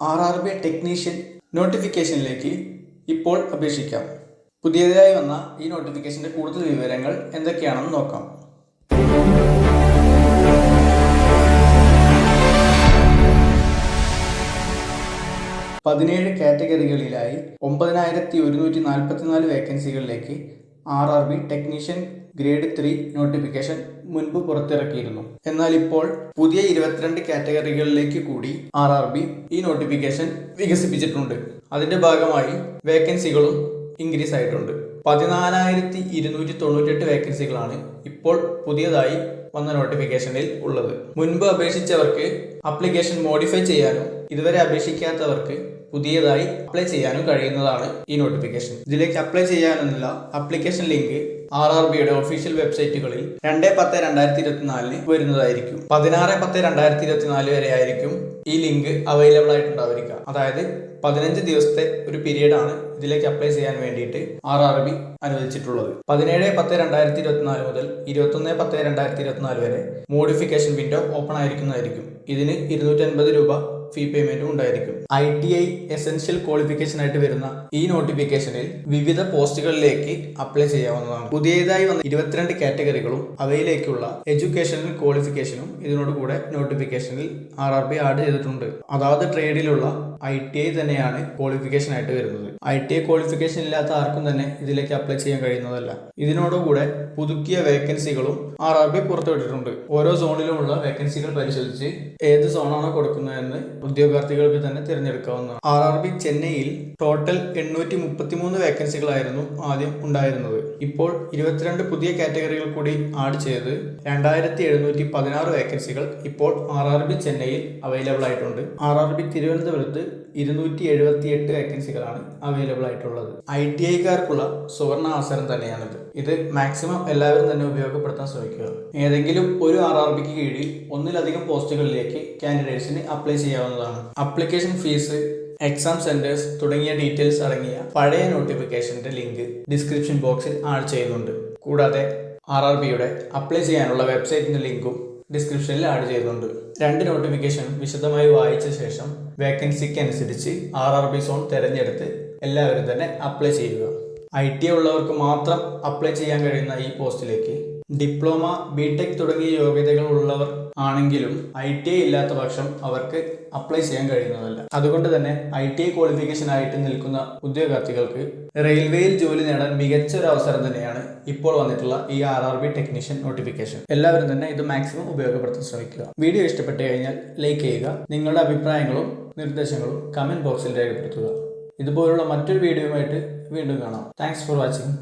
R R B technician നോട്ടിഫിക്കേഷനിലേക്ക് ഇപ്പോൾ അപേക്ഷിക്കാം. പുതിയതായി വന്ന ഈ നോട്ടിഫിക്കേഷന്റെ കൂടുതൽ വിവരങ്ങൾ എന്തൊക്കെയാണെന്ന് നോക്കാം. പതിനേഴ് കാറ്റഗറികളിലായി ഒമ്പതിനായിരത്തി ഒരുന്നൂറ്റി നാൽപ്പത്തിനാല് വേക്കൻസികളിലേക്ക് R R B technician grade three notification മുൻപ് പുറത്തിറക്കിയിരുന്നു. എന്നാൽ ഇപ്പോൾ പുതിയ ഇരുപത്തിരണ്ട് കാറ്റഗറികളിലേക്ക് കൂടി ആർ ആർ ബി ഈ നോട്ടിഫിക്കേഷൻ വികസിപ്പിച്ചിട്ടുണ്ട്. അതിന്റെ ഭാഗമായി വേക്കൻസികളും ഇൻക്രീസ് ആയിട്ടുണ്ട്. പതിനാലായിരത്തി ഇരുന്നൂറ്റി തൊണ്ണൂറ്റെട്ട് വേക്കൻസികളാണ് ഇപ്പോൾ പുതിയതായി വന്ന നോട്ടിഫിക്കേഷനിൽ ഉള്ളത്. മുൻപ് അപേക്ഷിച്ചവർക്ക് അപ്ലിക്കേഷൻ മോഡിഫൈ ചെയ്യാനും ഇതുവരെ അപേക്ഷിക്കാത്തവർക്ക് പുതിയതായി അപ്ലൈ ചെയ്യാനും കഴിയുന്നതാണ് ഈ നോട്ടിഫിക്കേഷൻ ഇതിലേക്ക് അപ്ലൈ ചെയ്യാനുള്ള അപ്ലിക്കേഷൻ ലിങ്ക് ആർ ആർ ബിയുടെ ഒഫീഷ്യൽ വെബ്സൈറ്റുകളിൽ രണ്ട് പത്ത് രണ്ടായിരത്തി ഇരുപത്തിനാലിന് വരുന്നതായിരിക്കും. പതിനാറ് പത്ത് രണ്ടായിരത്തി ഇരുപത്തിനാല് വരെ ആയിരിക്കും ഈ ലിങ്ക് അവൈലബിൾ ആയിട്ടുണ്ടാവുക അതായത് പതിനഞ്ച് ദിവസത്തെ ഒരു പീരീഡാണ് ഇതിലേക്ക് അപ്ലൈ ചെയ്യാൻ വേണ്ടിയിട്ട് ആർ ആർ ബി അനുവദിച്ചിട്ടുള്ളത്. പതിനേഴ് പത്ത് രണ്ടായിരത്തി ഇരുപത്തിനാല് മുതൽ ഇരുപത്തൊന്ന് പത്ത് രണ്ടായിരത്തി ഇരുപത്തിനാല് വരെ മോഡിഫിക്കേഷൻ വിൻഡോ ഓപ്പൺ ആയിരിക്കുന്നതായിരിക്കും. ഇതിന് ഇരുന്നൂറ്റി അൻപത് രൂപ ഫീ പേയ്മെന്റും ഉണ്ടായിരിക്കും. I T I essential qualification ആയിട്ട് വരുന്ന ഈ നോട്ടിഫിക്കേഷനിൽ വിവിധ പോസ്റ്റുകളിലേക്ക് അപ്ലൈ ചെയ്യാവുന്നതാണ്. പുതിയതായി വന്ന ഇരുപത്തിരണ്ട് കാറ്റഗറികളും അവയിലേക്കുള്ള എഡ്യൂക്കേഷണൽ ക്വാളിഫിക്കേഷനും ഇതിനോട് കൂടെ നോട്ടിഫിക്കേഷനിൽ ആർ ആർ ബി ആഡ് ചെയ്തിട്ടുണ്ട്. അതാത് ട്രേഡിലുള്ള ഐ ടി ഐ തന്നെയാണ് ക്വാളിഫിക്കേഷൻ ആയിട്ട് വരുന്നത്. ഐ ടി ഐ ക്വാളിഫിക്കേഷൻ ഇല്ലാത്ത ആർക്കും തന്നെ ഇതിലേക്ക് അപ്ലൈ ചെയ്യാൻ കഴിയുന്നതല്ല. ഇതിനോടുകൂടെ പുതുക്കിയ വേക്കൻസികളും ആർ ആർ ബി പുറത്തുവിട്ടിട്ടുണ്ട്. ഓരോ സോണിലുമുള്ള വേക്കൻസികൾ പരിശോധിച്ച് ഏത് സോണാണോ കൊടുക്കുന്നതെന്ന് ഉദ്യോഗാർത്ഥികൾക്ക് തന്നെ തിരഞ്ഞെടുക്കാവുന്ന ആർ ആർ ബി ചെന്നൈയിൽ ടോട്ടൽ എണ്ണൂറ്റി മുപ്പത്തിമൂന്ന് വേക്കൻസികളായിരുന്നു ആദ്യം ഉണ്ടായിരുന്നത്. ഇപ്പോൾ ഇരുപത്തിരണ്ട് പുതിയ കാറ്റഗറികൾ കൂടി ആഡ് ചെയ്ത് രണ്ടായിരത്തി എഴുന്നൂറ്റി പതിനാറ് വേക്കൻസികൾ ഇപ്പോൾ ആർ ആർ ബി ചെന്നൈയിൽ അവൈലബിൾ ആയിട്ടുണ്ട്. ആർ ആർ ബി തിരുവനന്തപുരത്ത് ഇരുന്നൂറ്റി എഴുപത്തി എട്ട് വേക്കൻസികളാണ് അവൈലബിൾ ആയിട്ടുള്ളത് ഐ ടി ഐക്കാർക്കുള്ള സുവർണ അവസരം തന്നെയാണിത്. ഇത് മാക്സിമം എല്ലാവരും തന്നെ ഉപയോഗപ്പെടുത്താൻ ശ്രമിക്കുക. ഏതെങ്കിലും ഒരു ആർ ആർ ബിക്ക് കീഴിൽ ഒന്നിലധികം പോസ്റ്റുകളിലേക്ക് കാൻഡിഡേറ്റ്സിന് അപ്ലൈ ചെയ്യാവുന്നതാണ് അപ്ലിക്കേഷൻ ഫീസ് എക്സാം സെന്റേഴ്സ് തുടങ്ങിയ ഡീറ്റെയിൽസ് അടങ്ങിയ പഴയ നോട്ടിഫിക്കേഷന്റെ ലിങ്ക് ഡിസ്ക്രിപ്ഷൻ ബോക്സിൽ ആഡ് ചെയ്യുന്നുണ്ട്. കൂടാതെ ആർ ആർ ബിയുടെ അപ്ലൈ ചെയ്യാനുള്ള വെബ്സൈറ്റിന്റെ ലിങ്കും ഡിസ്ക്രിപ്ഷനിൽ ആഡ് ചെയ്യുന്നുണ്ട്. രണ്ട് നോട്ടിഫിക്കേഷൻ വിശദമായി വായിച്ച ശേഷം വേക്കൻസിക്ക് അനുസരിച്ച് ആർ ആർ ബി സോൺ തിരഞ്ഞെടുത്ത് എല്ലാവരും തന്നെ അപ്ലൈ ചെയ്യുക. ഐ ടി ഉള്ളവർക്ക് മാത്രം അപ്ലൈ ചെയ്യാൻ കഴിയുന്ന ഈ പോസ്റ്റിലേക്ക് ഡിപ്ലോമ ബി ടെക് തുടങ്ങിയ യോഗ്യതകൾ ഉള്ളവർ ആണെങ്കിലും ഐ ടി ഐ ഇല്ലാത്ത പക്ഷം അവർക്ക് അപ്ലൈ ചെയ്യാൻ കഴിയുന്നതല്ല. അതുകൊണ്ട് തന്നെ ഐ ടി ഐ ക്വാളിഫിക്കേഷൻ ആയിട്ട് നിൽക്കുന്ന ഉദ്യോഗാർത്ഥികൾക്ക് റെയിൽവേയിൽ ജോലി നേടാൻ മികച്ച ഒരു അവസരം തന്നെയാണ് ഇപ്പോൾ വന്നിട്ടുള്ള ഈ R R B technician notification എല്ലാവരും തന്നെ ഇത് മാക്സിമം ഉപയോഗപ്പെടുത്താൻ ശ്രമിക്കുക. വീഡിയോ ഇഷ്ടപ്പെട്ടു കഴിഞ്ഞാൽ ലൈക്ക് ചെയ്യുക നിങ്ങളുടെ അഭിപ്രായങ്ങളും നിർദ്ദേശങ്ങളും കമന്റ് ബോക്സിൽ രേഖപ്പെടുത്തുക. ഇതുപോലുള്ള മറ്റൊരു വീഡിയോയുമായിട്ട് വീണ്ടും കാണാം. Thanks for watching